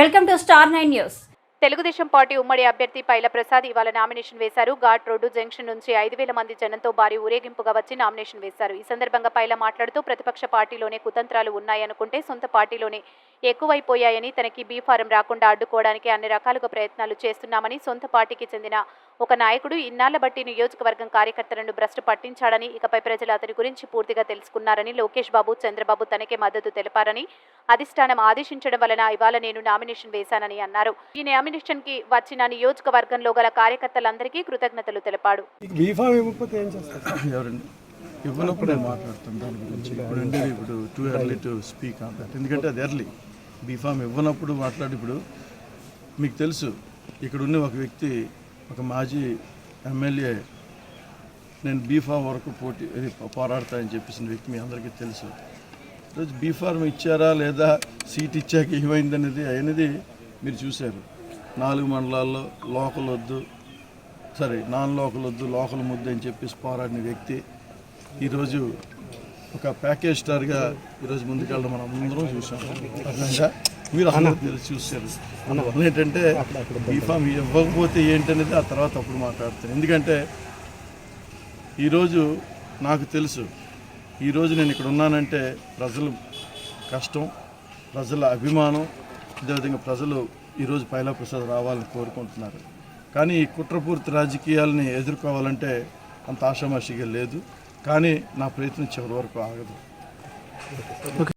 Welcome to star nine news. Telugu Desam party ఉమ్మడి అభ్యర్థి పైల ప్రసాద్ ఇవాళ నామినేషన్ వేశారు. ఘాట్ రోడ్డు జంక్షన్ నుంచి ఐదు వేల మంది జనంతో భారీ ఊరేగింపుగా వచ్చి నామినేషన్ వేశారు. ఈ సందర్భంగా పైల మాట్లాడుతూ ప్రతిపక్ష పార్టీలోనే కుతంత్రాలు ఉన్నాయనుకుంటే సొంత పార్టీలోనే ఎక్కువైపోయాయని తనకి బీ ఫారం రాకుండా అడ్డుకోవడానికి అన్ని రకాలుగా ప్రయత్నాలు చేస్తున్నామని సొంత పార్టీకి చెందిన ఒక నాయకుడు ఇన్నాళ్ళ బట్టి నియోజకవర్గం కార్యకర్తలను భ్రష్టు పట్టించాడని ఇకపై ప్రజలు అతని గురించి పూర్తిగా తెలుసుకున్నారని లోకేష్ బాబు చంద్రబాబు తనకే మద్దతు తెలిపారని అధిష్టానం ఆదేశించడం వలన ఇవాళ నేను నామినేషన్ వేశానని అన్నారు. ఈ నామినేషన్కి వచ్చిన నియోజకవర్గంలో గల కార్యకర్తలందరికీ కృతజ్ఞతలు తెలిపాడు. ఇవ్వనప్పుడు నేను మాట్లాడుతాను దాని గురించి. ఇప్పుడు అంటే ఇప్పుడు too early to speak on that ఎందుకంటే అది ఎర్లీ బీఫామ్ ఇవ్వనప్పుడు మాట్లాడి ఇప్పుడు మీకు తెలుసు ఇక్కడ ఉన్న ఒక వ్యక్తి ఒక మాజీ ఎమ్మెల్యే నేను బీఫామ్ వరకు పోటీ పోరాడతా అని చెప్పేసిన వ్యక్తి మీ అందరికీ తెలుసు. ఈరోజు బీఫార్మ్ ఇచ్చారా లేదా సీట్ ఇచ్చాక ఏమైందనేది అనేది మీరు చూశారు. నాలుగు మండలాల్లో లోకల్ వద్దు సరే నాన్ లోకల్ వద్దు లోకల్ ముద్దు అని చెప్పేసి పోరాడిన వ్యక్తి ఈరోజు ఒక ప్యాకేజ్ స్టార్గా ఈరోజు ముందుకెళ్ళడం మనం అందరం చూసాం. అర్థంగా మీరు అందరూ తెలిసి చూశారు. అందువల్ల ఏంటంటే బీఫామ్ ఇవ్వకపోతే ఏంటనేది ఆ తర్వాత అప్పుడు మాట్లాడతాను. ఎందుకంటే ఈరోజు నాకు తెలుసు ఈరోజు నేను ఇక్కడ ఉన్నానంటే ప్రజలు కష్టం ప్రజల అభిమానం అదేవిధంగా ప్రజలు ఈరోజు పైలా ప్రసాద్ రావాలని కోరుకుంటున్నారు. కానీ ఈ కుట్రపూర్తి రాజకీయాలని ఎదుర్కోవాలంటే అంత ఆషామాషిగా లేదు. కానీ నా ప్రయత్నం చివరి వరకు ఆగదు.